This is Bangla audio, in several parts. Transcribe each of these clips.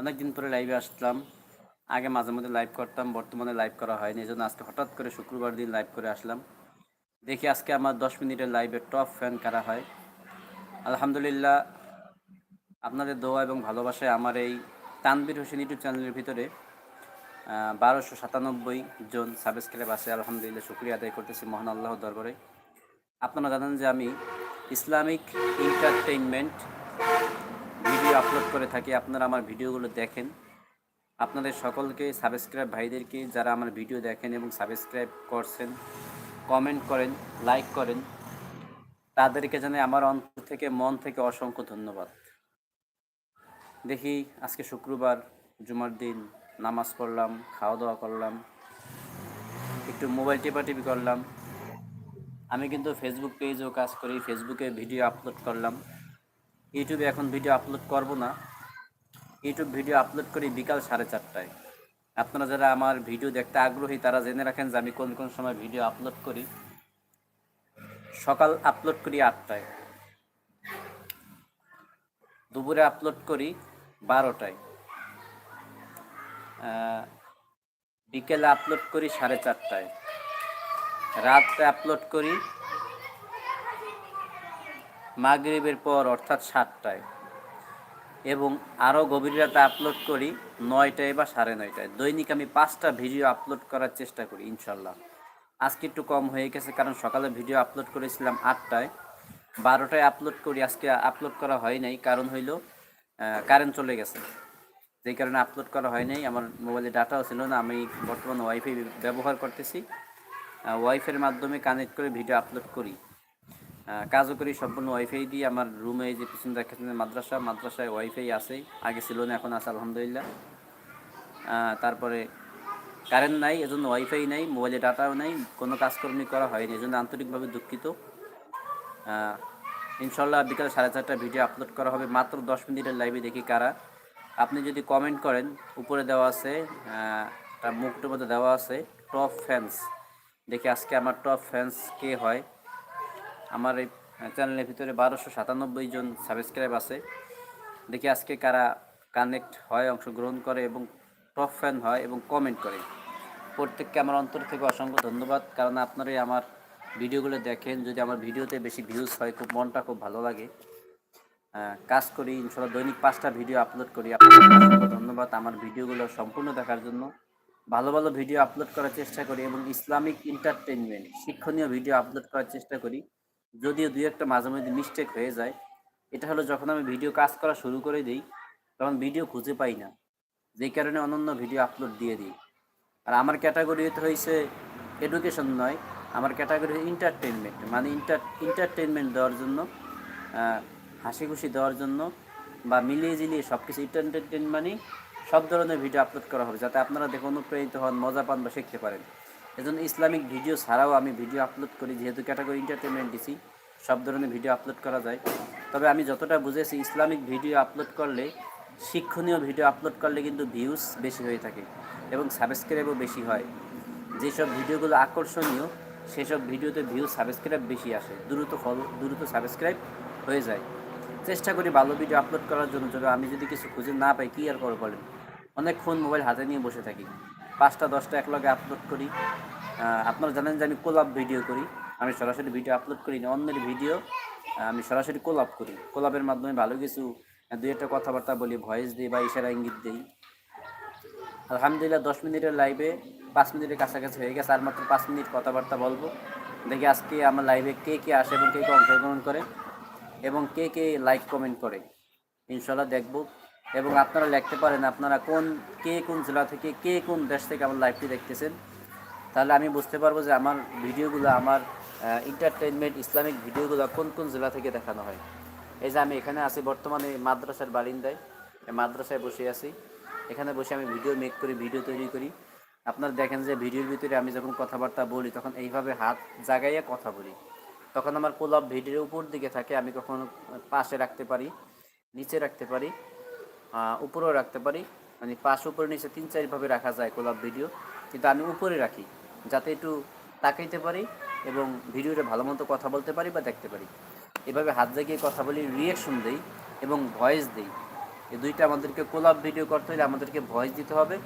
অনেক দিন পরে লাইভে আসলাম। আগে মাঝে মধ্যে লাইভ করতাম, বর্তমানে লাইভ করা হয়নি। এই জন্য আজকে হঠাৎ করে শুক্রবার দিন লাইভ করে আসলাম। দেখি আজকে আমার দশ মিনিটের লাইভে টপ ফ্যান কারা হয়। আলহামদুলিল্লাহ, আপনাদের দোয়া এবং ভালোবাসায় আমার এই তানবির হোসেন ইউটিউব চ্যানেলের ভিতরে বারোশো সাতানব্বই জন সাবস্ক্রাইব আছে। আলহামদুলিল্লাহ, শুক্রিয়া আদায় করতেছি মহান আল্লাহ দরবারে। আপনারা জানেন যে আমি ইসলামিক এন্টারটেইনমেন্ট ভিডিও আপলোড করে থাকি, আপনারা আমার ভিডিওগুলো দেখেন। আপনাদের সকলকে সাবস্ক্রাইব ভাইদেরকে যারা আমার ভিডিও দেখেন এবং সাবস্ক্রাইব করছেন কমেন্ট করেন লাইক করেন, তাদেরকে জানে আমার অন্তর থেকে, মন থেকে অসংখ্য ধন্যবাদ। দেখি, আজকে শুক্রবার, জুমার দিন, নামাজ পড়লাম খাওয়া দাওয়া করলাম, একটু মোবাইল টেপাটিপি করলাম। আমি কিন্তু ফেসবুক পেজেও কাজ করি ফেসবুকে ভিডিও আপলোড করলাম। ইউটিউবে এখন ভিডিও আপলোড করব না। ইউটিউব ভিডিও আপলোড করি বিকাল সাড়ে চারটায়। আপনারা যারা আমার ভিডিও দেখতে আগ্রহী, তারা জেনে রাখেন যে আমি কোন কোন সময় ভিডিও আপলোড করি। সকাল আপলোড করি আটটায়। দুপুরে আপলোড করি বারোটায়। বিকেলে আপলোড করি সাড়ে চারটায়। রাতে আপলোড করি মাগরিবের পর, অর্থাৎ সাতটায়। এবং আরও গভীর রাতে আপলোড করি নয়টায় বা সাড়ে নয়টায়। দৈনিক আমি পাঁচটা ভিডিও আপলোড করার চেষ্টা করি, ইনশাল্লাহ। আজকে একটু কম হয়ে গেছে, কারণ সকালে ভিডিও আপলোড করেছিলাম আটটায়। বারোটায় আপলোড করি, আজকে আপলোড করা হয় নাই, কারণ হইল কারেন্ট চলে গেছে। যেই কারণে আপলোড করা হয় নাই, আমার মোবাইলে ডাটাও ছিল না, আমি বর্তমানে ওয়াইফাই ব্যবহার করতেছি। ওয়াইফাইয়ের মাধ্যমে কানেক্ট করে ভিডিও আপলোড করি। কাজও করি, সম্পূর্ণ ওয়াইফাই দিয়ে আমার রুমে যে পিছনে দেখেছেন মাদ্রাসা, মাদ্রাসায় ওয়াইফাই আছে আগে ছিল না, এখন আছে, আলহামদুলিল্লাহ। তারপরে কারেন্ট নাই, এজন্য ওয়াইফাই নাই মোবাইলে ডাটাও নাই, কোনো কাজকর্মই করা হয়নি, এজন্য আন্তরিকভাবে দুঃখিত। ইনশাল্লাহ বিকাল সাড়ে চারটা ভিডিও আপলোড করা হবে, মাত্র দশ মিনিটের লাইভে দেখি কারা। আপনি যদি কমেন্ট করেন, উপরে দেওয়া আছে তার মুখটার মধ্যে দেওয়া আছে টপ ফ্যান্স দেখি আজকে আমার টপ ফ্যান্স কে হয়। আমার এই চ্যানেলের ভিতরে বারোশো সাতানব্বই জন সাবস্ক্রাইব আছে। দেখি আজকে কারা কানেক্ট হয়, অংশগ্রহণ করে এবং টপ ফ্যান হয় এবং কমেন্ট করে। প্রত্যেককে আমার অন্তর থেকে অসংখ্য ধন্যবাদ। কারণ আপনারাই আমার ভিডিওগুলো দেখেন, যদি আমার ভিডিওতে বেশি ভিউজ হয়, খুব মনটা খুব ভালো লাগে। কাজ করি, ইনশাল্লাহ দৈনিক পাঁচটা ভিডিও আপলোড করি। আপনাদের ধন্যবাদ আমার ভিডিওগুলো সম্পূর্ণ দেখার জন্য। ভালো ভালো ভিডিও আপলোড করার চেষ্টা করি এবং ইসলামিক এন্টারটেনমেন্ট শিক্ষণীয় ভিডিও আপলোড করার চেষ্টা করি। যদিও দুই একটা মাঝে মধ্যে মিস্টেক হয়ে যায়, এটা হলো যখন আমি ভিডিও কাজ করা শুরু করে দিই, তখন ভিডিও খুঁজে পাই না। যেই কারণে অনন্য ভিডিও আপলোড দিয়ে দিই। আর আমার ক্যাটাগরি হয়েছে এডুকেশন নয়, আমার ক্যাটাগরি এন্টারটেনমেন্ট মানে ইন্টার এন্টারটেনমেন্ট দেওয়ার জন্য হাসি খুশি দেওয়ার জন্য বা মিলিয়ে জিলিয়ে সব কিছু এন্টারটেনমেন্ট মানে সব ধরনের ভিডিও আপলোড করা হবে, যাতে আপনারা দেখে অনুপ্রাণিত হন, মজা পান বা শিখতে পারেন। এজন্য ইসলামিক ভিডিও ছাড়াও আমি ভিডিও আপলোড করি, যেহেতু ক্যাটাগরি এন্টারটেনমেন্ট দিছি, সব ধরনের ভিডিও আপলোড করা যায়। তবে আমি যতটা বুঝেছি, ইসলামিক ভিডিও আপলোড করলে, শিক্ষণীয় ভিডিও আপলোড করলে কিন্তু ভিউজ বেশি হয়ে থাকে এবং সাবস্ক্রাইবও বেশি হয়। যেসব ভিডিওগুলো আকর্ষণীয়, সেসব ভিডিওতে ভিউ সাবস্ক্রাইব বেশি আসে, দ্রুত ফলো, দ্রুত সাবস্ক্রাইব হয়ে যায়। চেষ্টা করি ভালো ভিডিও আপলোড করার জন্য যদি আমি যদি কিছু খুঁজে না পাই, কী আর করে বলেন? অনেকক্ষণ মোবাইল হাতে নিয়ে বসে থাকি। পাঁচটা, দশটা একলগে আপলোড করি। আপনারা জানেন যে আমি কোলাপ ভিডিও করি। আমি সরাসরি ভিডিও আপলোড করি না অন্যের ভিডিও আমি সরাসরি কোলাপ করি। কোলাপের মাধ্যমে ভালো কিছু দুই একটা কথাবার্তা বলি ভয়েস দিই বা ইশারা ইঙ্গিত দিই। আলহামদুলিল্লাহ, দশ মিনিটের লাইভে পাঁচ মিনিটের কাছাকাছি হয়ে গেছে, আর মাত্র পাঁচ মিনিট কথাবার্তা বলব। দেখি আজকে আমার লাইভে কে কে আসে এবং কে কে অংশগ্রহণ করে এবং কে কে লাইক কমেন্ট করে। ইনশাল্লাহ দেখব এবং আপনারা লিখতে পারেন আপনারা কোন, কে কোন জেলা থেকে কে কোন দেশ থেকে আমার লাইভটি দেখতেছেন। তাহলে আমি বুঝতে পারব যে আমার ভিডিওগুলো, আমার এন্টারটেনমেন্ট ইসলামিক ভিডিওগুলো কোন কোন জেলা থেকে দেখানো হয়। এই যে আমি এখানে আছি, বর্তমানে মাদ্রাসার বারিন্দায় মাদ্রাসায় বসে আছি। এখানে বসে আমি ভিডিও মেক করি ভিডিও তৈরি করি। আপনারা দেখেন যে ভিডিওর ভিতরে আমি যখন কথাবার্তা বলি, তখন এইভাবে হাত জাগাইয়া কথা বলি। তখন আমার কোলাপ ভিডিওর উপর দিকে থাকে, আমি কখনো পাশে রাখতে পারি, নিচে রাখতে পারি। উপরেও রাখতে পারি। মানে পাশ উপরে, নিচে তিন চারভাবে রাখা যায় কোলাপ ভিডিও। কিন্তু আমি উপরে রাখি, যাতে একটু তাকাইতে পারি এবং ভিডিওটা ভালো মতো কথা বলতে পারি বা দেখতে পারি। এভাবে হাত জাগিয়ে কথা বলি রিয়েকশন দেই এবং ভয়েস দেই। এই দুইটা আমাদেরকে কোলাপ ভিডিও করতে হলে আমাদেরকে ভয়েস দিতে হবে।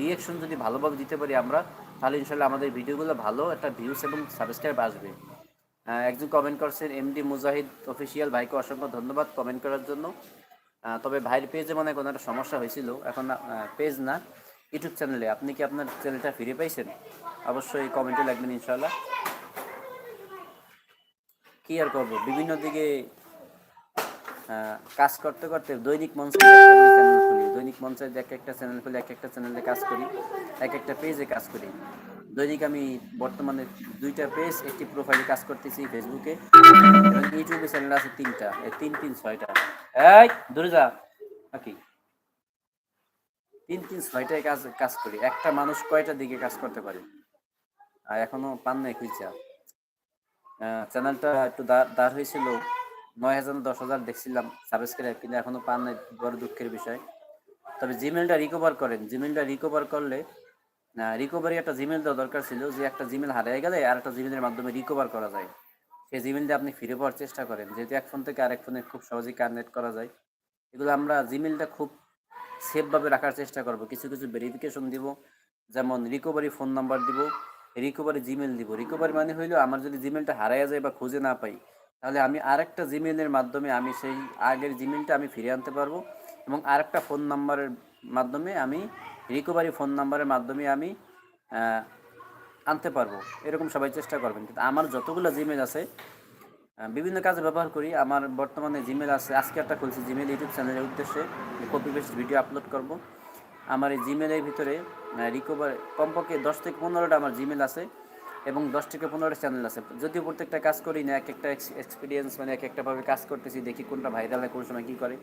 রিয়েকশন যদি ভালোভাবে দিতে পারি আমরা, তাহলে ইনশাল্লাহ আমাদের ভিডিওগুলো ভালো একটা ভিউস এবং সাবস্ক্রাইব আসবে। একজন কমেন্ট করছেন এমডি মুজাহিদ অফিসিয়াল ভাইকে অসংখ্য ধন্যবাদ কমেন্ট করার জন্য। তবে ভাইয়ের পেজে মনে কোনো একটা সমস্যা হয়েছিল। এখন পেজ না, ইউটিউব চ্যানেলে। আপনি কি আপনার চ্যানেলটা ফিরে পাইছেন? অবশ্যই কমেন্টে লাগবেন ইনশাল্লাহ কি আর করব? বিভিন্ন দিকে কাজ করতে করতে দৈনিক মঞ্চে চ্যানেল খুলি। দৈনিক মঞ্চে এক একটা চ্যানেল খুলি এক একটা চ্যানেলে কাজ করি, এক একটা পেজে কাজ করি। দৈনিক আমি বর্তমানে দুইটা পেজ একটি প্রোফাইলে কাজ করতেছি ফেসবুকে এবং ইউটিউবে চ্যানেল আছে তিনটা তিন তিন, ছয়টা। এই, দূরে যা। নাকি তিন তিন, ছয়টায় কাজ কাজ করি। একটা মানুষ কয়টা দিকে কাজ করতে পারে? আর এখনও পান নাই খুঁজা। চ্যানেলটা একটু দাঁড় হয়েছিল। নয় হাজার, দশ হাজার দেখছিলাম সাবস্ক্রাইব কিন্তু এখনও পান নাই। বড় দুঃখের বিষয়। তবে জিমেলটা রিকভার করেন। জিমেলটা রিকভার করলে রিকভারি একটা জিমেল দেওয়া দরকার ছিল যে একটা জিমেল হারিয়ে গেলে আর একটা জিমেলের মাধ্যমে রিকভার করা যায়। সেই জিমেলটা আপনি ফিরে পাওয়ার চেষ্টা করেন। যেহেতু এক ফোন থেকে আরেক ফোনে খুব সহজেই কানেক্ট করা যায়। এগুলো আমরা জিমেলটা খুব সেফভাবে রাখার চেষ্টা করব। কিছু কিছু ভেরিফিকেশন দিব। যেমন রিকভারি ফোন নাম্বার দিব রিকভারি জিমেল দিব। রিকভারি মানে হইল আমার যদি জিমেলটা হারাইয়া যায় বা খুঁজে না পাই, তাহলে আমি আরেকটা জিমেলের মাধ্যমে আমি সেই আগের জিমেলটা আমি ফিরে আনতে পারব এবং আরেকটা ফোন নাম্বারের মাধ্যমে আমি রিকভারি ফোন নাম্বারের মাধ্যমে আমি আনতে পারব। এরকম সবাই চেষ্টা করবেন। কিন্তু আমার যতগুলো জিমেল আছে বিভিন্ন কাজে ব্যবহার করি, আমার বর্তমানে জিমেল আছে। আজকে একটা খুলছি জিমেল ইউটিউব চ্যানেলের উদ্দেশ্যে কপি পেস্ট ভিডিও আপলোড করব। আমার এই জিমেলের ভিতরে রিকভার কমপক্ষে দশ থেকে পনেরোটা আমার জিমেল আছে এবং দশ থেকে পনেরোটা চ্যানেল আছে। যদিও প্রত্যেকটা কাজ করি না, এক একটা এক্সপিরিয়েন্স মানে এক একটাভাবে কাজ করতেছি, দেখি কোনটা ভাইরাল হয়, কোন সময় কী করে।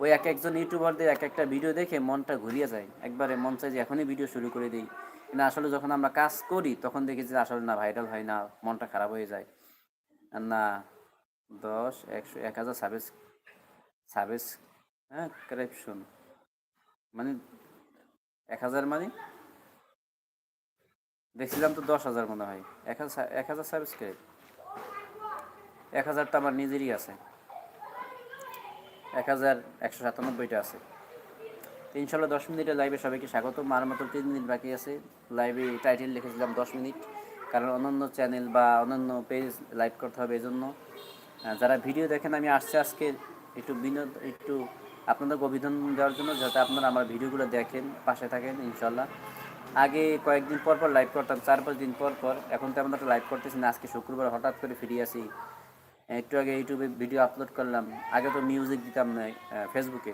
ওই এক একজন ইউটিউবারদের এক একটা ভিডিও দেখে মনটা ঘুরিয়ে যায়। একবারে মন চাই যে এখনই ভিডিও শুরু করে দিই। কিন্তু আসলে যখন আমরা কাজ করি, তখন দেখি যে আসলে না ভাইরাল হয় না, মনটা খারাপ হয়ে যায়। না, দশ, একশো, এক হাজার সাবেস সাবেস হ্যাঁ কারেকশন মানে এক হাজার মানে? দেখছিলাম তো দশ হাজার মনে হয়। এক হাজার এক হাজার সাবস্ক্রাইব এক হাজারটা আমার নিজেরই আছে। এক হাজার একশো সাতানব্বইটা আছে। ইনশাল্লাহ দশ মিনিটের লাইভে সবাইকে স্বাগত। আর মাত্র তিন মিনিট বাকি আছে। লাইভে টাইটেল লিখেছিলাম দশ মিনিট। কারণ অন্যান্য চ্যানেল বা অন্যান্য পেজ লাইভ করতে হবে এজন্য। যারা ভিডিও দেখেন, আমি আসছে আজকে একটু বিনোদ একটু আপনাদের অভিনন্দন দেওয়ার জন্য, যাতে আপনারা আমার ভিডিওগুলো দেখেন, পাশে থাকেন, ইনশাল্লাহ। আগে কয়েকদিন পর পর লাইভ করতাম, চার পাঁচ দিন পর পর। এখন তো একটা লাইভ করতেছি না। আজকে শুক্রবার হঠাৎ করে ফিরে আসি একটু আগে ইউটিউবে ভিডিও আপলোড করলাম। আগে তো মিউজিক দিতাম না ফেসবুকে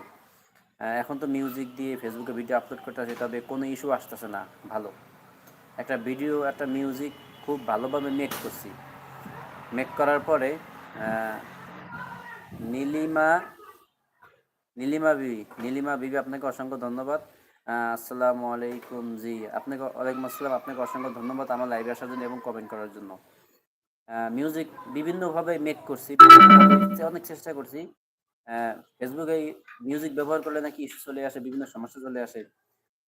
এখন তো মিউজিক দিয়ে ফেসবুকে ভিডিও আপলোড করতে আছে, তবে কোনো ইস্যু আসতেছে না, ভালো। একটা ভিডিও একটা মিউজিক খুব ভালোভাবে মেক করছি। মেক করার পরে নীলিমা নীলিমা বিবি নীলিমা বিবি আপনাকে অসংখ্য ধন্যবাদ। আসসালামু আলাইকুম জি, আপনাকে, ওয়ালাইকুম আসসালাম, আপনাকে অসংখ্য ধন্যবাদ আমার লাইভে আসার জন্য এবং কমেন্ট করার জন্য। মিউজিক বিভিন্নভাবে মেক করছি অনেক চেষ্টা করছি। ফেসবুকে মিউজিক ব্যবহার করলে নাকি ইস্যু চলে আসে, বিভিন্ন সমস্যা চলে আসে।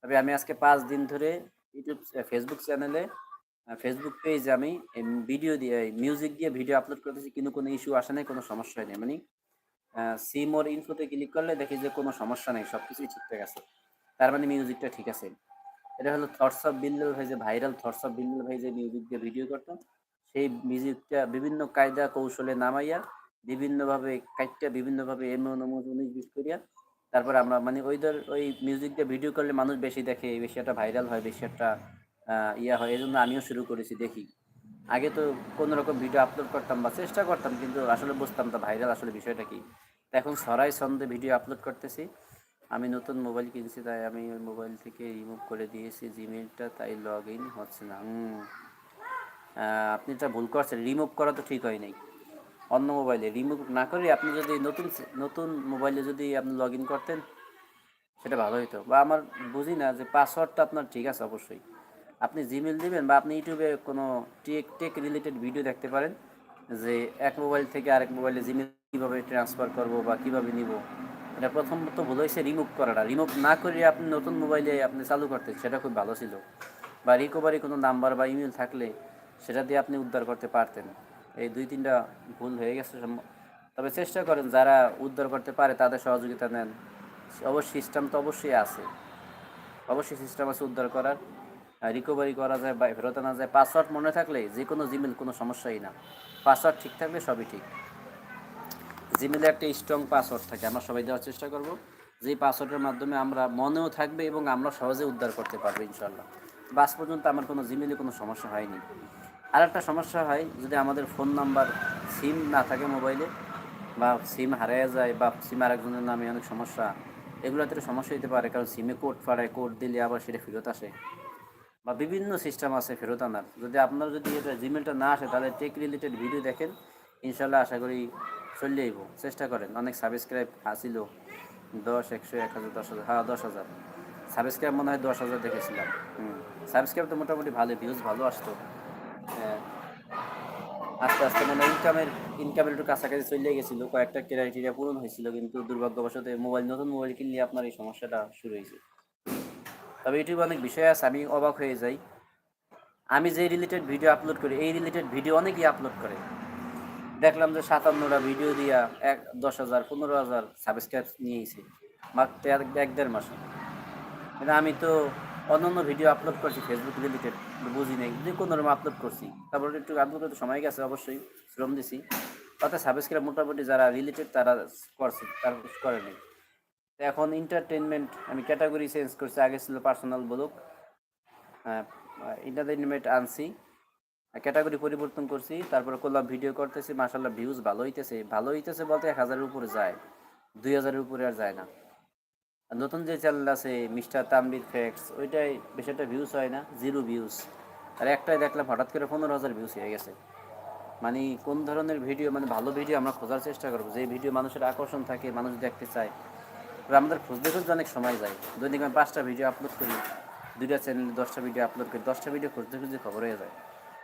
তবে আমি আজকে পাঁচ দিন ধরে ইউটিউব ফেসবুক চ্যানেলে ফেসবুক পেজে আমি ভিডিও দিয়ে মিউজিক দিয়ে ভিডিও আপলোড করতেছি, কিন্তু কোনো ইস্যু আসে নাই, কোনো সমস্যা হয়নি মানে সিম ওর ইনফোতে ক্লিক করলে দেখি যে কোনো সমস্যা নেই সব কিছুই ঠিকঠাক আছে। তার মানে মিউজিকটা ঠিক আছে। এটা হলো থটস অফ বিল্লাল ভাই, যে ভাইরাল থটস অফ বিল্লাল ভাই যে মিউজিক দিয়ে ভিডিও করতো। সেই মিউজিকটা বিভিন্ন কায়দা কৌশলে নামাইয়া বিভিন্নভাবে কাইটটা বিভিন্নভাবে এমন উনিশ বিশ করিয়া তারপর আমরা মানে ওই ধর ওই মিউজিকটা ভিডিও করলে মানুষ বেশি দেখে বেশি একটা ভাইরাল হয়, বেশি একটা ইয়া হয় এই জন্য আমিও শুরু করেছি দেখি। আগে তো কোনো রকম ভিডিও আপলোড করতাম বা চেষ্টা করতাম, কিন্তু আসলে বুঝতাম তো ভাইরাল আসলে বিষয়টা কি। এখন সরাই ছন্দে ভিডিও আপলোড করতেছি। আমি নতুন মোবাইল কিনছি, তাই আমি ওই মোবাইল থেকে রিমুভ করে দিয়েছি জিমেলটা তাই লগ ইন হচ্ছে না। আপনি এটা ভুল করছেন রিমুভ করা তো ঠিক হয় নাই। অন্য মোবাইলে রিমুভ না করে আপনি যদি নতুন নতুন মোবাইলে যদি আপনি লগ ইন করতেন, সেটা ভালো হতো বা আমার বুঝি না যে পাসওয়ার্ডটা আপনার ঠিক আছে অবশ্যই। আপনি জিমেল দিবেন বা আপনি ইউটিউবে কোনো টেক টেক রিলেটেড ভিডিও দেখতে পারেন, যে এক মোবাইল থেকে আরেক মোবাইলে জিমেল কীভাবে ট্রান্সফার করব বা কীভাবে নিব। এটা প্রথমত ভুল হয়েছে রিমুভ করাটা। রিমুভ না করে আপনি নতুন মোবাইলে আপনি চালু করতেন, সেটা খুব ভালো ছিল। বা রিকভারি কোনো নাম্বার বা ইমেল থাকলে সেটা দিয়ে আপনি উদ্ধার করতে পারতেন। এই দুই তিনটা ভুল হয়ে গেছে তবে চেষ্টা করেন, যারা উদ্ধার করতে পারে তাদের সহযোগিতা নেন। অবশ্যই সিস্টেম তো অবশ্যই আছে। অবশ্যই সিস্টেম আছে উদ্ধার করার। রিকভারি করা যায় বা ফেরত আনা যায়। পাসওয়ার্ড মনে থাকলে যে কোনো জিমেল কোনো সমস্যাই না। পাসওয়ার্ড ঠিক থাকলে সবই ঠিক। জিমেলে একটা স্ট্রং পাসওয়ার্ড থাকে। আমরা সবাই দেওয়ার চেষ্টা করব। যে পাসওয়ার্ডের মাধ্যমে আমরা মনেও থাকবে এবং আমরা সহজে উদ্ধার করতে পারব ইনশাল্লাহ বাস পর্যন্ত আমার কোনো জিমেলে কোনো সমস্যা হয়নি। আর একটা সমস্যা হয়, যদি আমাদের ফোন নাম্বার সিম না থাকে মোবাইলে বা সিম হারিয়ে যায় বা সিম আরেকজনের নামে অনেক সমস্যা এগুলোতে সমস্যা হতে পারে। কারণ সিমে কোড ফাড়ায় কোড দিলে আবার সেটা ফেরত আসে বা বিভিন্ন সিস্টেম আছে ফেরত আনার। যদি আপনার যদি এটা জিমেলটা না আসে, তাহলে টেক রিলেটেড ভিডিও দেখেন, ইনশাল্লাহ আশা করি চলে যাইব চেষ্টা করেন, অনেক সাবস্ক্রাইব আসিল, দশ, একশো, এক হাজার, দশ হাজার হ্যাঁ দশ হাজার। সাবস্ক্রাইব মনে হয় দশ হাজার দেখেছিলাম। হুম সাবস্ক্রাইব তো মোটামুটি ভালো ভিউজ ভালো আসতো। আস্তে আস্তে মানে ইনকামের ইনকামের একটু কাছাকাছি চলে গেছিল, কয়েকটা ক্রাইটেরিয়া পূরণ হয়েছিল, কিন্তু দুর্ভাগ্যবশত মোবাইল নতুন মোবাইল কিনলে আপনার এই সমস্যাটা শুরু হয়েছে। তবে ইউটিউবে অনেক বিষয় আছে, আমি অবাক হয়ে যাই। আমি যে রিলেটেড ভিডিও আপলোড করি, এই রিলেটেড ভিডিও অনেকেই আপলোড করে। দেখলাম যে সাতান্নটা ভিডিও দিয়া এক, দশ হাজার, পনেরো হাজার সাবস্ক্রাইব নিয়েছে মাত্র এক দেড় মাসে। আমি তো অন্যান্য ভিডিও আপলোড করছি ফেসবুক রিলেটেড বুঝি নেই। যে কোনো রকম আপলোড করছি। তারপর একটু আপলোড করতে সময় গেছে, অবশ্যই শ্রম দিছি। তাতে সাবস্ক্রাইব মোটামুটি যারা রিলেটেড তারা করছে, তারা করেনি তো এখন এন্টারটেনমেন্ট আমি ক্যাটাগরি চেঞ্জ করছি। আগে ছিল পার্সোনাল ব্লগ এন্টারটেনমেন্ট আনছি। ক্যাটাগরি পরিবর্তন করছি, তারপরে করলাম ভিডিও করতেছি। মাসাল্লাহ ভিউজ ভালো হইতেছে। ভালো হইতেছে বলতে এক হাজারের উপরে যায়। দুই হাজারের উপরে আর যায় না। নতুন যে চ্যানেল আছে, মিস্টার তানবির ফ্যাক্টস ওইটাই বেশি একটা ভিউজ হয় না জিরো ভিউজ আর একটাই দেখলাম, হঠাৎ করে পনেরো হাজার ভিউজ হয়ে গেছে। মানে কোন ধরনের ভিডিও মানে ভালো ভিডিও আমরা খোঁজার চেষ্টা করব? যে ভিডিও মানুষের আকর্ষণ থাকে, মানুষ দেখতে চায় আমাদের খুঁজতে খুঁজতে অনেক সময় যায়। দৈনিক আমি পাঁচটা ভিডিও আপলোড করি, দুইটা চ্যানেলে দশটা ভিডিও আপলোড করি, দশটা ভিডিও খুঁজতে খুঁজতে খবর হয়ে যায়।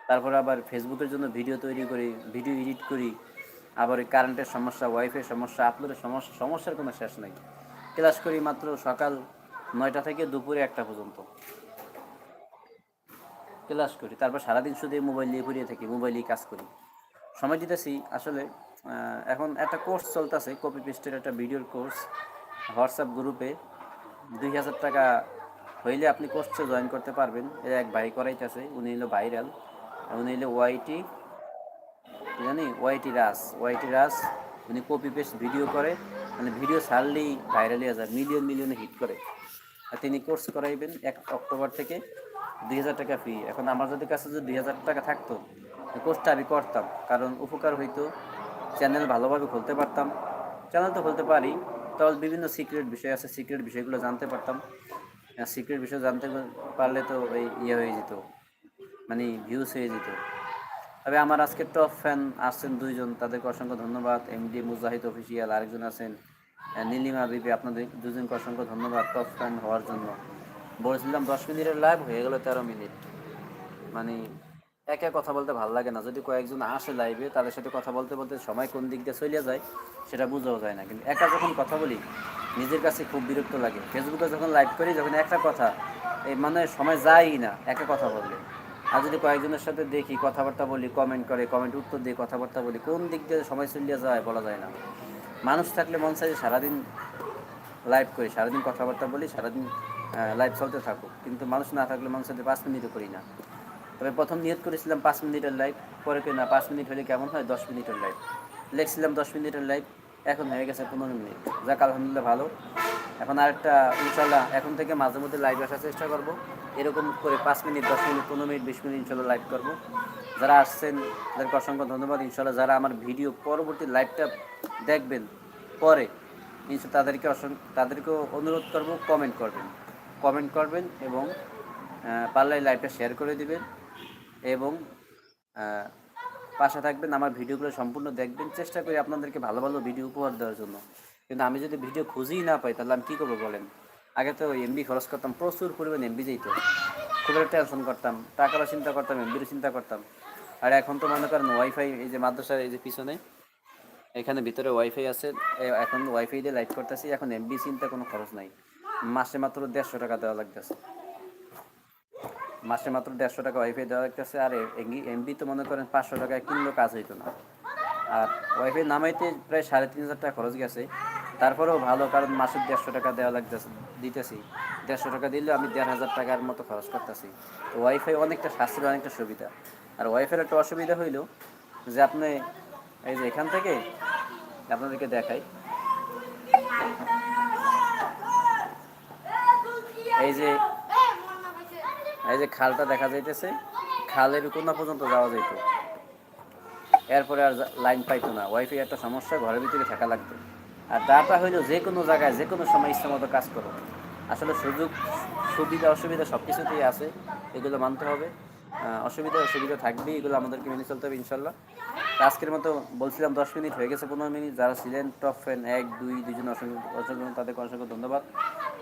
তারপরে আবার ফেসবুকের জন্য ভিডিও তৈরি করি ভিডিও এডিট করি। আবার কারেন্টের সমস্যা ওয়াইফাই সমস্যা আপলোডের সমস্যা, সমস্যার কোনো শেষ নেই। ক্লাস করি মাত্র সকাল নয়টা থেকে দুপুরে একটা পর্যন্ত। ক্লাস করি, তারপর সারাদিন শুধু মোবাইল নিয়ে ঘুরিয়ে থাকি মোবাইলেই কাজ করি। সময় দিতেছি আসলে এখন একটা কোর্স চলতেছে কপি পেস্টের একটা ভিডিওর কোর্স হোয়াটসঅ্যাপ গ্রুপে দুই হাজার টাকা হইলে আপনি কোর্সে জয়েন করতে পারবেন। এই এক ভাই করাইতেছে, উনি হলো ভাইরাল উনি হলো ওয়াইটি জানি? ওয়াইটি রাস ওয়াইটি রাস উনি কপি পেস্ট ভিডিও করে। মানে ভিডিও ছাড়লেই ভাইরাল হয়ে যায় মিলিয়ন মিলিয়নে হিট করে। আর তিনি কোর্স করাইবেন এক অক্টোবর থেকে দুই হাজার টাকা ফি এখন আমার যদি কাছে যদি দুই হাজার টাকা থাকতো কোর্সটা আমি করতাম। কারণ উপকার হইতো চ্যানেল ভালোভাবে খুলতে পারতাম। চ্যানেল তো খুলতে পারি, তবে বিভিন্ন সিক্রেট বিষয় আছে সিক্রেট বিষয়গুলো জানতে পারতাম। সিক্রেট বিষয় জানতে পারলে তো এই ইয়ে হয়ে যেত মানে ভিউজ হয়ে যেত। তবে আমার আজকে টপ ফ্যান আসছেন দুইজন, তাদেরকে অসংখ্য ধন্যবাদ। এমডি মুজাহিদ অফিসিয়াল আরেকজন আছেন নীলিমা বিবি, আপনাদের দুজনকে অসংখ্য ধন্যবাদ টপ ফ্যান হওয়ার জন্য। বলেছিলাম দশ মিনিটের লাইভ হয়ে গেল তেরো মিনিট। মানে একা কথা বলতে ভালো লাগে না। যদি কয়েকজন আসে লাইভে তাদের সাথে কথা বলতে বলতে সময় কোন দিক দিয়ে চলে যায়, সেটা বোঝাও যায় না। কিন্তু একা যখন কথা বলি, নিজের কাছে খুব বিরক্ত লাগে। ফেসবুকে যখন লাইভ করি, যখন একটা কথা এই মানে সময় যায়ই না, একা কথা বললে। আর যদি কয়েকজনের সাথে দেখি, কথাবার্তা বলি কমেন্ট করে কমেন্ট উত্তর দিয়ে কথাবার্তা বলি, কোন দিক দিয়ে সময় চলিয়ে যায় বলা যায় না। মানুষ থাকলে মন চাই সারাদিন লাইভ করি, সারাদিন কথাবার্তা বলি, সারাদিন লাইভ চলতে থাকুক। কিন্তু মানুষ না থাকলে মানুষের সাথে পাঁচ মিনিটও করি না। তবে প্রথম নিয়ত করেছিলাম পাঁচ মিনিটের লাইভ পরে কি না, পাঁচ মিনিট হলে কেমন হয়? দশ মিনিটের লাইভ লিখছিলাম দশ মিনিটের লাইভ এখন হয়ে গেছে পনেরো মিনিট। যাক, আলহামদুলিল্লাহ ভালো। এখন আরেকটা ইনশাল্লাহ এখন থেকে মাঝে মধ্যে লাইভ আসার চেষ্টা করব। এরকম করে পাঁচ মিনিট, দশ মিনিট, পনেরো মিনিট, বিশ মিনিট ইনশাল্লাহ লাইভ করব। যারা আসছেন, তাদেরকে অসংখ্য ধন্যবাদ। ইনশাল্লাহ যারা আমার ভিডিও পরবর্তী লাইভটা দেখবেন পরে ইনশা- তাদেরকে অসংখ্য তাদেরকেও অনুরোধ করব কমেন্ট করবেন। কমেন্ট করবেন এবং পারলে লাইভটা শেয়ার করে দিবেন এবং পাশে থাকবেন, আমার ভিডিওগুলো সম্পূর্ণ দেখবেন। চেষ্টা করি আপনাদেরকে ভালো ভালো ভিডিও উপহার দেওয়ার জন্য। কিন্তু আমি যদি ভিডিও খুঁজেই না পাই, তাহলে আমি কী করব বলেন? আগে তো এমবি খরচ করতাম, প্রচুর পরিমাণ এমবি যেত। খুব একটা টেনশন করতাম, টাকারও চিন্তা করতাম এমবিরও চিন্তা করতাম। আর এখন তো মনে করেন ওয়াইফাই এই যে মাদ্রাসার এই যে পিছনে, এখানে ভিতরে ওয়াইফাই আছে এখন ওয়াইফাই দিয়ে লাইভ করতেছি, এখন এমবি চিন্তা কোনো খরচ নাই। মাসে মাত্র দেড়শো টাকা দেওয়া লাগতেছে। মাসে মাত্র দেড়শো টাকা ওয়াইফাই দেওয়া লাগতেছে, আর এমবি তো মনে করেন পাঁচশো টাকায় কিনলেও কাজ হইতো না। আর ওয়াইফাই নামাইতে প্রায় সাড়ে তিন হাজার টাকা খরচ গেছে। তারপরেও ভালো, কারণ মাসে দেড়শো টাকা দেওয়া লাগতেছে, দিতেছি। দেড়শো টাকা দিলেও আমি দেড় হাজার টাকার মতো খরচ করতেছি। তো ওয়াইফাই অনেকটা সাশ্রয় অনেকটা সুবিধা। আর ওয়াইফাইয়ের একটা অসুবিধা হইল যে আপনি, এই যে এখান থেকে আপনাদেরকে দেখাই। এই যে এই যে খালটা দেখা যাইতেছে, খালের কোনা পর্যন্ত যাওয়া যাইতো। এরপরে আর লাইন পাইতো না। ওয়াইফাই একটা সমস্যা, ঘরের ভিতরে থাকা লাগতো। আর ডাটা হইল যে কোনো জায়গায়, যে কোনো সময় ইচ্ছা মতো কাজ করো আসলে সুযোগ, সুবিধা, অসুবিধা সব কিছুতেই আছে, এগুলো মানতে হবে। অসুবিধা অসুবিধা থাকবেই, এগুলো আমাদেরকে মেনে চলতে হবে, ইনশাল্লাহ। আজকের মতো বলছিলাম, দশ মিনিট হয়ে গেছে, পনেরো মিনিট। যারা ছিলেন, টপ ফ্যান, এক, দুই দুজন অসংখ্য অসংখ্য, তাদেরকে অসংখ্য ধন্যবাদ।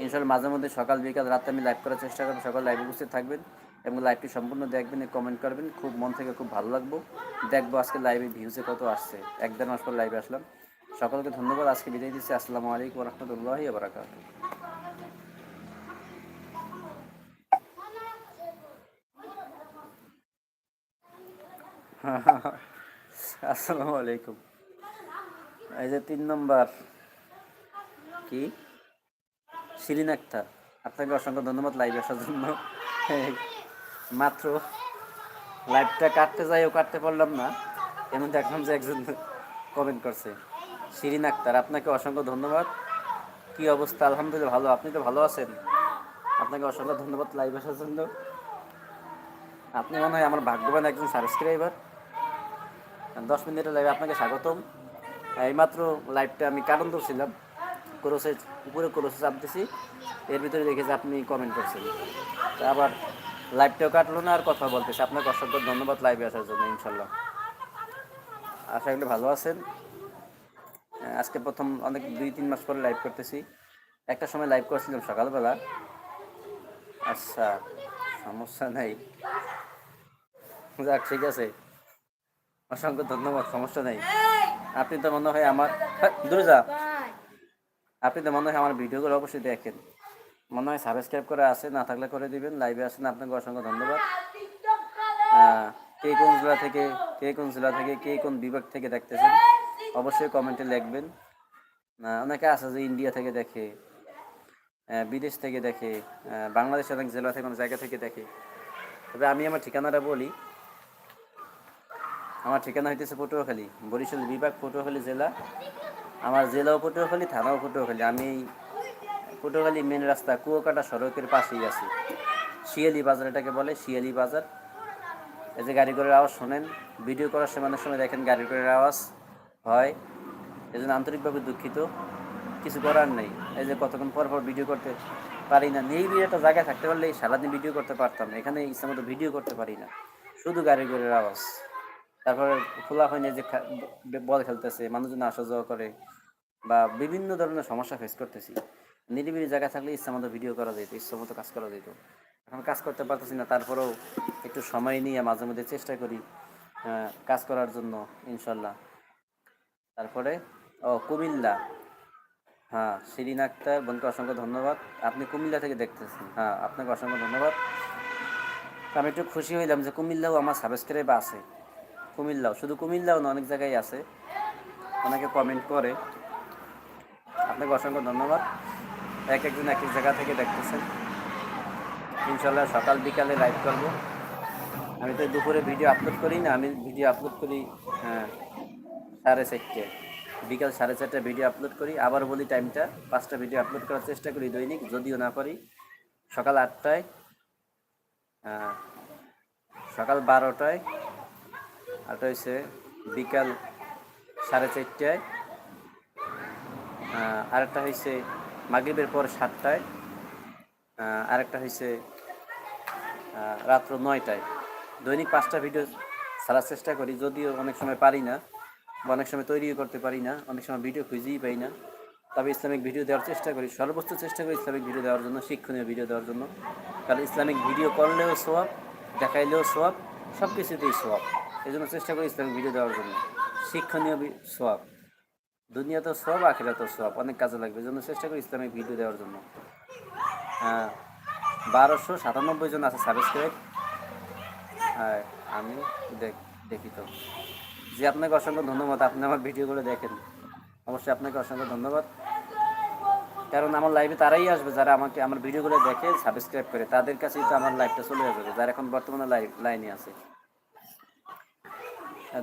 ইনশাল্লাহ মাঝে মধ্যে সকাল, বিকাল, রাতে আমি লাইভ করার চেষ্টা করব। সকাল লাইভে উপস্থিত থাকবেন এবং লাইভটি সম্পূর্ণ দেখবেন কমেন্ট করবেন। খুব মন থেকে খুব ভালো লাগবো। দেখব আজকে লাইভে ভিউজে কত আসছে। এক, দেড় মাস পর লাইভে আসলাম। সকলকে ধন্যবাদ। আজকে বিদায় দিচ্ছি। আসসালামু আলাইকুম রহমতুল্লাহি বারাকাত আসসালামু আলাইকুম। এই যে তিন নম্বর। কি? শিরিন আক্তার। আপনাকে অসংখ্য ধন্যবাদ লাইভ আসার জন্য। মাত্র লাইভটা কাটতে যাইও কাটতে পারলাম না। এমন দেখলাম যে একজন কমেন্ট করছে। শিরিন আক্তার, আপনাকে অসংখ্য ধন্যবাদ। কি অবস্থা? আলহামদুলিল্লাহ, ভালো। আপনি তো ভালো আছেন? আপনাকে অসংখ্য ধন্যবাদ লাইভ আসার জন্য। আপনি মনে হয় আমার ভাগ্যবান একজন সাবস্ক্রাইবার দশ মিনিটের লাইভে আপনাকে স্বাগতম। এইমাত্র লাইভটা আমি কারণ ধরছিলাম ক্রোসে, উপরে ক্রোসে চাপতেছি। এর ভিতরে দেখেছি আপনি কমেন্ট করছেন। আবার লাইভটাও কাটলো না আর কথা বলতেছি। আপনাকে অসংখ্য ধন্যবাদ লাইভে আসার জন্য, ইনশাল্লাহ। আশা করি ভালো আছেন। আজকে প্রথম অনেক দুই তিন মাস পরে লাইভ করতেছি। একটা সময় লাইভ করছিলাম সকালবেলা। আচ্ছা সমস্যা নেই। যাক ঠিক আছে। অসংখ্য ধন্যবাদ সমস্যা নেই। আপনি তো মনে হয় আমার হ্যাঁ, দূরে যা। আপনি তো মনে হয় আমার ভিডিওগুলো অবশ্যই দেখেন। মনে হয় সাবস্ক্রাইব করে আছে না থাকলে করে দিবেন। লাইভে আসেন আপনাকে অসংখ্য ধন্যবাদ। কে কোন জেলা থেকে কে কোন জেলা থেকে কে কোন বিভাগ থেকে দেখতেছেন? অবশ্যই কমেন্টে লিখবেন। অনেকে আছে যে ইন্ডিয়া থেকে দেখে বিদেশ থেকে দেখে বাংলাদেশের অনেক জেলা থেকে, অনেক জায়গা থেকে দেখে। তবে আমি আমার ঠিকানাটা বলি। আমার ঠিকানা হইতেছে পটুয়াখালী, বরিশাল বিভাগ, পটুয়াখালী জেলা। আমার জেলাও পটুয়াখালী, থানাও পটুয়াখালী। আমি পটুয়াখালী মেন রাস্তা কুয়াকাটা সড়কের পাশেই আছি। শিয়ালি বাজার এটাকে বলে, শিয়ালি বাজার। এই যে গাড়ি ঘোড়ার আওয়াজ শোনেন ভিডিও করার সময় অনেক সময় দেখেন গাড়ি ঘোড়ার আওয়াজ। হয়। এই জন্য আন্তরিকভাবে দুঃখিত। কিছু করার নেই। এই যে কতক্ষণ পর পর ভিডিও করতে পারি না। নেই একটা জায়গায় থাকতে পারলে সারাদিন ভিডিও করতে পারতাম না। এখানে ইচ্ছা মতো ভিডিও করতে পারি না। শুধু গাড়ি ঘোড়ার আওয়াজ। তারপরে খোলা হয়নি যে বল খেলতেছে, মানুষজন আসা যাওয়া করে বা বিভিন্ন ধরনের সমস্যা ফেস করতেছি। নিরিবিলি জায়গায় থাকলে ইচ্ছা মতো ভিডিও করা যেত, ইচ্ছা মতো কাজ করা যেত। এখন কাজ করতে পারতেছি না। তারপরেও একটু সময় নিয়ে মাঝে মধ্যে চেষ্টা করি কাজ করার জন্য, ইনশাল্লাহ। তারপরে, ও, কুমিল্লা। হ্যাঁ শিরিন আক্তার বোনকে অসংখ্য ধন্যবাদ। আপনি কুমিল্লা থেকে দেখতেছেন। হ্যাঁ আপনাকে অসংখ্য ধন্যবাদ। আমি একটু খুশি হইলাম যে কুমিল্লাও আমার সাবস্ক্রাইব আছে। কুমিল্লাও, শুধু কুমিল্লাও না, অনেক জায়গায় আছে। অনেকে কমেন্ট করে। আপনাকে অসংখ্য ধন্যবাদ। এক একজন এক এক জায়গা থেকে দেখতেছেন। ইনশাল্লাহ সকাল বিকালে লাইভ করব। আমি তো দুপুরে ভিডিও আপলোড করি না, আমি ভিডিও আপলোড করি হ্যাঁ। সাড়ে চারটে। বিকাল সাড়ে চারটে ভিডিও আপলোড করি। আবার বলি টাইমটা পাঁচটা ভিডিও আপলোড করার চেষ্টা করি দৈনিক, যদিও না পারি সকাল আটটায় সকাল বারোটায় আরটা হয়েছে বিকাল সাড়ে চারটায় আরেকটা হয়েছে মাগরিবের পর সাতটায় আরেকটা হয়েছে রাত্র নয়টায়। দৈনিক পাঁচটা ভিডিও ছাড়ার চেষ্টা করি, যদিও অনেক সময় পারি না। বা অনেক সময় তৈরিও করতে পারি না, অনেক সময় ভিডিও খুঁজেই পাই না। তবে ইসলামিক ভিডিও দেওয়ার চেষ্টা করি, সর্বোচ্চ চেষ্টা করি ইসলামিক ভিডিও দেওয়ার জন্য, শিক্ষণীয় ভিডিও দেওয়ার জন্য। কারণ ইসলামিক ভিডিও করলেও সোয়াব দেখাইলেও সোয়াব সব কিছুতেই সোয়াব এই জন্য চেষ্টা করি ইসলামিক ভিডিও দেওয়ার জন্য। শিক্ষণীয় সোয়াব দুনিয়াতেও সোয়াব তো সোয়াব অনেক কাজে লাগবে। এই জন্য চেষ্টা করি ইসলামিক ভিডিও দেওয়ার জন্য। হ্যাঁ বারোশো সাতানব্বই জন আছে সাবস্ক্রাইব হ্যাঁ আমি দেখি তো। জি, আপনাকে অসংখ্য ধন্যবাদ। আপনি আমার ভিডিওগুলো দেখেন। অবশ্যই আপনাকে অসংখ্য ধন্যবাদ। কারণ আমার লাইভে তারাই আসবে যারা আমাকে, আমার ভিডিওগুলো দেখে সাবস্ক্রাইব করে। তাদের কাছেই তো আমার লাইভটা চলে যাবে, যারা এখন বর্তমানে লাইভ লাইনে আছে।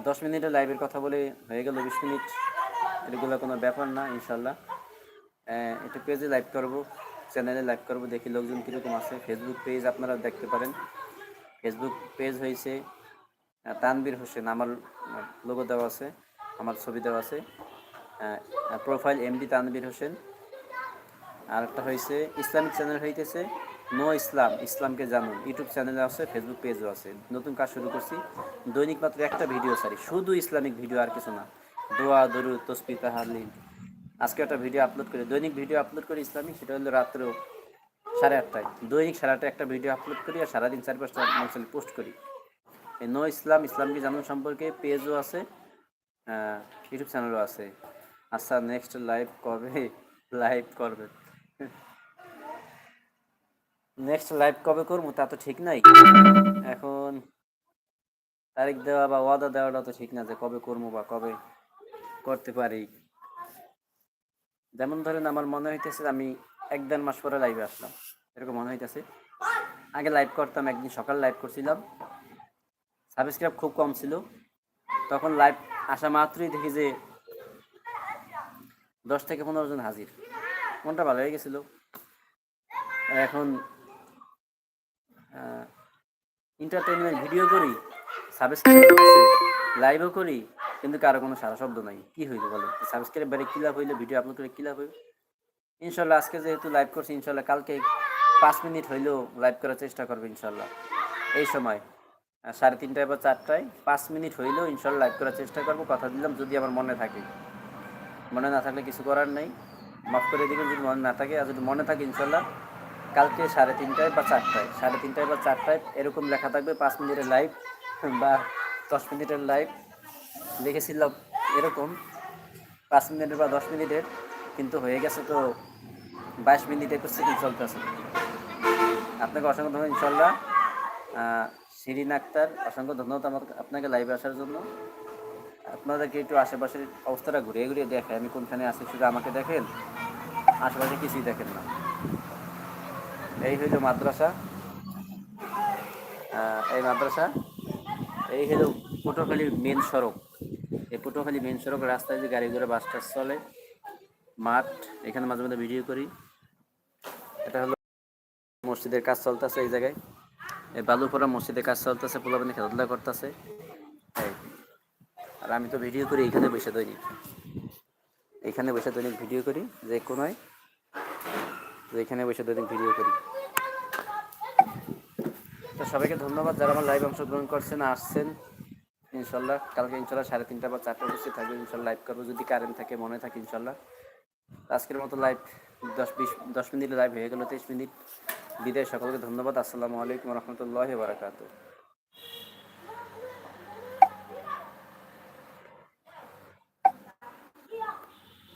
দশ মিনিটের লাইভের কথা বলে হয়ে গেল বিশ মিনিট। এগুলো কোনো ব্যাপার না ইনশাল্লাহ একটু পেজে লাইভ করব চ্যানেলে লাইভ করব, দেখি লোকজন কীরকম আছে। ফেসবুক পেজ আপনারা দেখতে পারেন। ফেসবুক পেজ হয়েছে তানবীর হোসেন, আমার লোগো দেওয়া আছে, আমার ছবি দেওয়া আছে। Profile MD Tanvir Hossain. আর একটা হয়েছে ইসলামিক চ্যানেল হইতেছে নো ইসলাম, ইসলামকে জানুন। ইউটিউব চ্যানেল আছে ফেসবুক পেজও আছে। নতুন কাজ শুরু করছি। দৈনিক মাত্র একটা ভিডিও সারি শুধু ইসলামিক ভিডিও আর কিছু না। দোয়া দরু তসবি তাহালিম আজকে একটা ভিডিও আপলোড করি। দৈনিক ভিডিও আপলোড করি ইসলামিক, সেটা হলো রাত্র সাড়ে আটটায়। দৈনিক সাড়ে আটটায় একটা ভিডিও আপলোড করি আর সারাদিন চার পাঁচটা পোস্ট করি। এই নো ইসলাম, ইসলামকে জানুন সম্পর্কে পেজও আছে ইউটিউব চ্যানেলও আছে। আচ্ছা নেক্সট লাইভ কবে? লাইভ করবে। নেক্সট লাইভ কবে করব তা তো ঠিক নাই। এখন তারিখ দেওয়া বা ওয়াদা দেওয়াটা তো ঠিক না যে কবে করব বা কবে করতে পারি। যেমন ধরেন আমার মনে হইতেছে আমি এক দেড় মাস পরে লাইভে আসলাম। এরকম মনে হইতেছে। আগে লাইভ করতাম, একদিন সকাল লাইভ করছিলাম। সাবস্ক্রাইব খুব কম ছিল। তখন লাইভ আসা মাত্রই দেখি যে দশ থেকে পনেরো জন হাজির। মনটা ভালো হয়ে গেছিল। এখন এন্টারটেনমেন্ট ভিডিও করি সাবস্ক্রাইব লাইভও করি, কিন্তু কারও কোনো সারা শব্দ নাই। কি হইল বলো? সাবস্ক্রাইব বাড়ি, কী লাভ হইল? ভিডিও আপলোড করে কী লাভ হইল? ইনশাল্লাহ আজকে যেহেতু লাইভ করছি, ইনশাল্লাহ কালকে পাঁচ মিনিট হইলেও লাইভ করার চেষ্টা করবে ইনশাল্লাহ। এই সময়। সাড়ে তিনটায় বা চারটায়। পাঁচ মিনিট হইলেও ইনশাল্লাহ লাইভ করার চেষ্টা করব। কথা দিলাম, যদি আমার মনে থাকে। মনে না থাকলে কিছু করার নেই। মাফ করে দিবেন, যদি মনে না থাকে। আর যদি মনে থাকে, ইনশাল্লাহ কালকে সাড়ে তিনটায় বা চারটায়। সাড়ে তিনটায় বা চারটায় এরকম লেখা থাকবে, পাঁচ মিনিটের লাইভ বা দশ মিনিটের লাইভ লিখেছিলাম এরকম। পাঁচ মিনিটের বা দশ মিনিটের, কিন্তু হয়ে গেছে তো বাইশ মিনিট একুশ সেকেন্ড চলতেছে। আপনাকে অসংখ্য ধন্যবাদ, ইনশাল্লাহ। শিরিন আক্তার, অসংখ্য ধন্যবাদ আমাকে আপনাকে লাইভে আসার জন্য। আপনাদেরকে একটু আশেপাশের অবস্থাটা ঘুরিয়ে ঘুরিয়ে দেখে আমি কোনখানে আছি শুধু আমাকে দেখেন, আশেপাশে কিছুই দেখেন না। এই হইল মাদ্রাসা। এই মাদ্রাসা, এই হইল পটুয়াখালী মেন সড়ক। এই পটুয়াখালী মেন সড়ক রাস্তায় যে গাড়ি ঘোড়া বাস টাস চলে, মাঠ, এখানে মাঝে মাঝে ভিডিও করি। এটা হলো মসজিদের কাজ চলতেছে এই জায়গায়। এই বালুপুরা মসজিদে কাজ চলতেছে পোলাপানি খেলাধুলা করতেছে। আর আমি তো ভিডিও করি, এখানে বসে দৈনিক। এখানে বসে দৈনিক ভিডিও করি, যে কোনোয় তো এখানে বসে দৈনিক ভিডিও করি। তো সবাইকে ধন্যবাদ যারা আমার লাইভ অংশগ্রহণ করছেন, আসছেন। ইনশাল্লাহ, কালকে ইনশাল্লাহ সাড়ে তিনটা বা চারটা বসে থাকবে, ইনশাল্লাহ লাইভ করব। যদি কারেন্ট থাকে, মনে থাকে, ইনশাল্লাহ। আজকের মতো লাইভ দশ বিশ, দশ মিনিট লাইভ হয়ে গেলো, তেইশ মিনিট। বিদায়। সকলকে ধন্যবাদ। আসসালামু আলাইকুম রহমতুল্লাহ বারাকাতু